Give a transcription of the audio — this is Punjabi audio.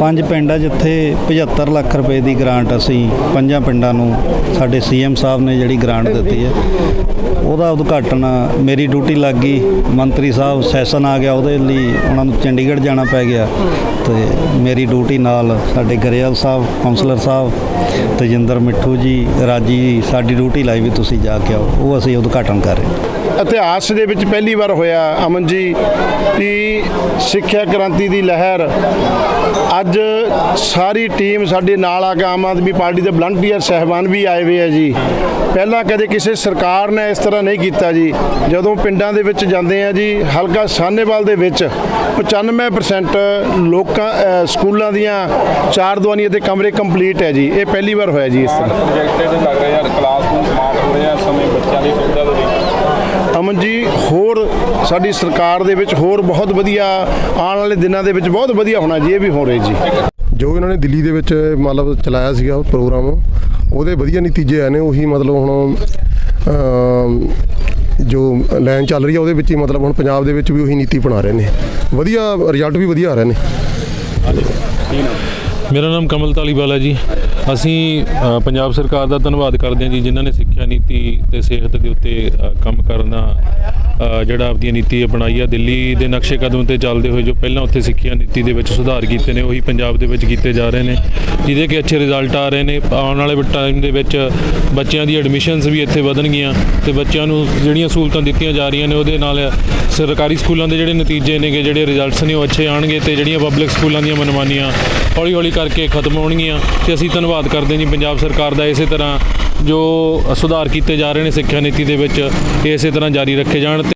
ਪੰਜ ਪਿੰਡ ਆ ਜਿੱਥੇ 75 ਲੱਖ ਰੁਪਏ ਦੀ ਗ੍ਰਾਂਟ ਅਸੀਂ ਪੰਜਾਂ ਪਿੰਡਾਂ ਨੂੰ ਸਾਡੇ ਸੀਐਮ ਸਾਹਿਬ ਨੇ ਜਿਹੜੀ ਗ੍ਰਾਂਟ ਦਿੱਤੀ ਹੈ ਉਹਦਾ ਉਦਘਾਟਨ ਮੇਰੀ ਡਿਊਟੀ ਲੱਗ ਗਈ। ਮੰਤਰੀ ਸਾਹਿਬ ਸੈਸ਼ਨ ਆ ਗਿਆ ਉਹਦੇ ਲਈ ਉਹਨਾਂ ਨੂੰ ਚੰਡੀਗੜ੍ਹ ਜਾਣਾ ਪੈ ਗਿਆ। ਤੇ ਮੇਰੀ ਡਿਊਟੀ ਨਾਲ ਸਾਡੇ ਗਰੇਵਾਲ ਸਾਹਿਬ ਕਾਉਂਸਲਰ ਸਾਹਿਬ ਤੇਜਿੰਦਰ ਮਿੱਠੂ ਜੀ ਰਾਜੀ ਜੀ, ਸਾਡੀ ਡਿਊਟੀ ਲਾਈ ਵੀ ਤੁਸੀਂ ਜਾ ਕੇ ਆਓ। ਉਹ ਅਸੀਂ ਉਦਘਾਟਨ ਕਰ ਰਹੇ ਇਤਿਹਾਸ ਦੇ ਵਿੱਚ ਪਹਿਲੀ ਵਾਰ ਹੋਇਆ ਅਮਨ ਜੀ ਕਿ ਸਿੱਖਿਆ ਕ੍ਰਾਂਤੀ ਦੀ ਲਹਿਰ ਅੱਜ ਸਾਰੀ ਟੀਮ ਸਾਡੇ ਨਾਲ ਆ ਕੇ ਆਮ ਆਦਮੀ ਪਾਰਟੀ ਦੇ ਵਲੰਟੀਅਰ ਸਹਿਬਾਨ ਵੀ ਆਏ ਹੋਏ ਆ ਜੀ। ਪਹਿਲਾਂ ਕਦੇ ਕਿਸੇ ਸਰਕਾਰ ਨੇ ਇਸ ਤਰ੍ਹਾਂ ਨਹੀਂ ਕੀਤਾ ਜੀ। ਜਦੋਂ ਪਿੰਡਾਂ ਦੇ ਵਿੱਚ ਜਾਂਦੇ ਆ ਜੀ, ਹਲਕਾ ਸਾਹਨੇਵਾਲ ਦੇ ਵਿੱਚ 95% ਲੋਕਾਂ ਸਕੂਲਾਂ ਦੀਆਂ ਚਾਰ ਦੁਆਨੀਆਂ ਦੇ ਕਮਰੇ ਕੰਪਲੀਟ ਹੈ ਜੀ। ਇਹ ਪਹਿਲੀ ਵਾਰ ਹੋਇਆ ਜੀ ਇਸ ਤਰ੍ਹਾਂ। ਪ੍ਰੋਜੈਕਟ ਇਹਦੇ ਲੱਗ ਰਿਹਾ ਯਾਰ ਕਲਾਸਰੂਮ ਸਮਾਰਟ ਹੋ ਰਿਹਾ ਇਸ ਸਮੇਂ ਬੱਚਿਆਂ ਦੀ ਸੁਵਿਧਾ ਦੇ ਲਈ ਅਮਨ ਜੀ, ਹੋਰ ਸਾਡੀ ਸਰਕਾਰ ਦੇ ਵਿੱਚ ਹੋਰ ਬਹੁਤ ਵਧੀਆ ਆਉਣ ਵਾਲੇ ਦਿਨਾਂ ਦੇ ਵਿੱਚ ਬਹੁਤ ਵਧੀਆ ਹੋਣਾ ਜੀ, ਇਹ ਵੀ ਹੋ ਰਿਹਾ ਜੀ। ਜੋ ਇਹਨਾਂ ਨੇ ਦਿੱਲੀ ਦੇ ਵਿੱਚ ਮਤਲਬ ਚਲਾਇਆ ਸੀਗਾ ਪ੍ਰੋਗਰਾਮ, ਉਹਦੇ ਵਧੀਆ ਨਤੀਜੇ ਆਏ ਨੇ, ਉਹੀ ਮਤਲਬ ਹੁਣ ਜੋ ਲਾਈਨ ਚੱਲ ਰਹੀ ਹੈ ਉਹਦੇ ਵਿੱਚ ਹੀ ਮਤਲਬ ਹੁਣ ਪੰਜਾਬ ਦੇ ਵਿੱਚ ਵੀ ਉਹੀ ਨੀਤੀ ਬਣਾ ਰਹੇ ਨੇ। ਵਧੀਆ ਰਿਜ਼ਲਟ ਵੀ ਵਧੀਆ ਆ ਰਹੇ ਨੇ। ਮੇਰਾ ਨਾਮ ਕਮਲ ਤਾਲੀਵਾਲਾ ਜੀ। ਅਸੀਂ ਪੰਜਾਬ ਸਰਕਾਰ ਦਾ ਧੰਨਵਾਦ ਕਰਦੇ ਹਾਂ ਜੀ, ਜਿਨ੍ਹਾਂ ਨੇ ਸਿੱਖਿਆ ਨੀਤੀ ਤੇ ਸਿਹਤ ਦੇ ਉੱਤੇ ਕੰਮ ਕਰਨਾ ਜਿਹੜਾ ਆਪਦੀ ਨੀਤੀ ਅਪਣਾਈ ਆ, ਦਿੱਲੀ ਦੇ ਨਕਸ਼ੇ ਕਦਮ ਤੇ ਚੱਲਦੇ ਹੋਏ ਜੋ ਪਹਿਲਾਂ ਉੱਥੇ ਸਿੱਖਿਆ ਨੀਤੀ ਦੇ ਵਿੱਚ ਸੁਧਾਰ ਕੀਤੇ ਨੇ, ਉਹੀ ਪੰਜਾਬ ਦੇ ਵਿੱਚ ਕੀਤੇ ਜਾ ਰਹੇ ਨੇ, ਜਿਹਦੇ ਕਿ ਅੱਛੇ ਰਿਜ਼ਲਟ ਆ ਰਹੇ ਨੇ। ਆਉਣ ਵਾਲੇ ਟਾਈਮ ਦੇ ਵਿੱਚ ਬੱਚਿਆਂ ਦੀ ਐਡਮਿਸ਼ਨਸ ਵੀ ਇੱਥੇ ਵਧਣਗੀਆਂ ਤੇ ਬੱਚਿਆਂ ਨੂੰ ਜਿਹੜੀਆਂ ਸਹੂਲਤਾਂ ਦਿੱਤੀਆਂ ਜਾ ਰਹੀਆਂ ਨੇ, ਉਹਦੇ ਨਾਲ ਸਰਕਾਰੀ ਸਕੂਲਾਂ ਦੇ ਜਿਹੜੇ ਨਤੀਜੇ ਨੇਗੇ, ਜਿਹੜੇ ਰਿਜ਼ਲਟਸ ਨੇ, ਉਹ ਅੱਛੇ ਆਣਗੇ ਤੇ ਜਿਹੜੀਆਂ ਪਬਲਿਕ ਸਕੂਲਾਂ ਦੀਆਂ ਮਨਮਾਨੀਆਂ ਹੌਲੀ ਹੌਲੀ ਕਰਕੇ ਖਤਮ ਹੋਣਗੀਆਂ। ਤੇ ਅਸੀਂ ਧੰਨਵਾਦ ਕਰਦੇ ਜੀ ਪੰਜਾਬ ਸਰਕਾਰ ਦਾ ਇਸੇ ਤਰ੍ਹਾਂ ਜੋ ਸੁਧਾਰ ਕੀਤੇ ਜਾ ਰਹੇ ਨੇ ਸਿੱਖਿਆ ਨੀਤੀ ਦੇ ਵਿੱਚ, ਇਹ ਇਸੇ ਤਰ੍ਹਾਂ ਜਾਰੀ ਰੱਖੇ ਜਾਣ ਤੇ